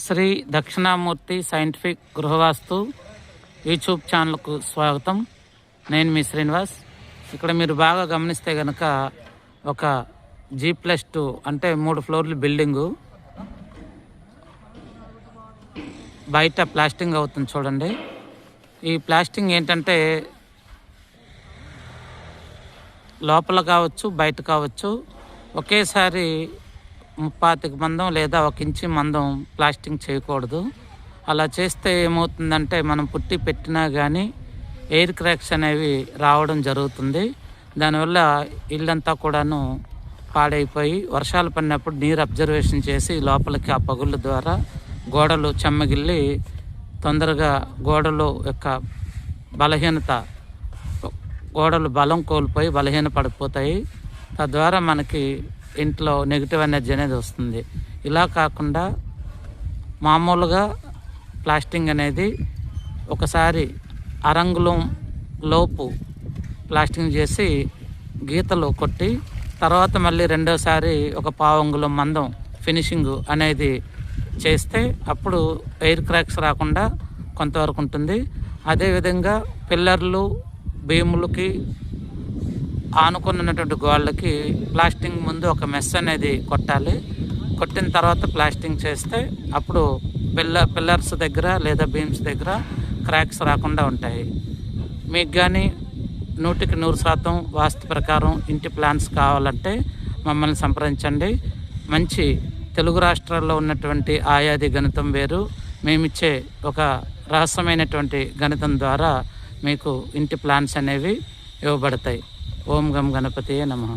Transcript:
Shri Dakshinamurthy scientific గృహవాస్తు YouTube ఛానల్కు స్వాగతం. నేను మీ శ్రీనివాస్. ఇక్కడ మీరు బాగా గమనిస్తే కనుక ఒక జీ ప్లస్ టూ అంటే మూడు ఫ్లోర్ల బిల్డింగు. బయట ప్లాస్టింగ్ అవుతుంది చూడండి. ఈ ప్లాస్టింగ్ ఏంటంటే లోపల కావచ్చు బయట కావచ్చు ఒకేసారి ముప్పాతికి మందం లేదా ఒక ఇంచి మందం ప్లాస్టింగ్ చేయకూడదు. అలా చేస్తే ఏమవుతుందంటే మనం పుట్టి పెట్టినా కానీ ఎయిర్ క్రాక్స్ అనేవి రావడం జరుగుతుంది. దానివల్ల ఇల్లంతా కూడాను పాడైపోయి వర్షాలు పడినప్పుడు నీరు అబ్జర్వేషన్ చేసి లోపలికి ఆ పగుళ్ళ ద్వారా గోడలు చెమ్మగిల్లి తొందరగా గోడలు యొక్క బలహీనత గోడలు బలం కోల్పోయి బలహీన పడిపోతాయి తద్వారా మనకి ఇంట్లో నెగిటివ్ ఎనర్జీ అనేది వస్తుంది. ఇలా కాకుండా మామూలుగా ప్లాస్టింగ్ అనేది ఒకసారి అరంగుళం లోపు ప్లాస్టింగ్ చేసి గీతలు కొట్టి తర్వాత మళ్ళీ రెండోసారి ఒక పావంగుళం మందం ఫినిషింగ్ అనేది చేస్తే అప్పుడు ఎయిర్ క్రాక్స్ రాకుండా కొంతవరకు ఉంటుంది. అదేవిధంగా పిల్లర్లు భీములకి ఆనుకున్నటువంటి గోళ్ళకి ప్లాస్టింగ్ ముందు ఒక మెస్ అనేది కొట్టాలి. కొట్టిన తర్వాత ప్లాస్టింగ్ చేస్తే అప్పుడు పిల్ల పిల్లర్స్ దగ్గర లేదా బీమ్స్ దగ్గర క్రాక్స్ రాకుండా ఉంటాయి. మీకు కానీ నూటికి నూరు శాతం వాస్తు ప్రకారం ఇంటి ప్లాన్స్ కావాలంటే మమ్మల్ని సంప్రదించండి. మంచి తెలుగు రాష్ట్రాల్లో ఉన్నటువంటి ఆయాది గణితం వేరు. మేమిచ్చే ఒక రహస్యమైనటువంటి గణితం ద్వారా మీకు ఇంటి ప్లాన్స్ అనేవి ఇవ్వబడతాయి. ఓం గం గణపతియే నమః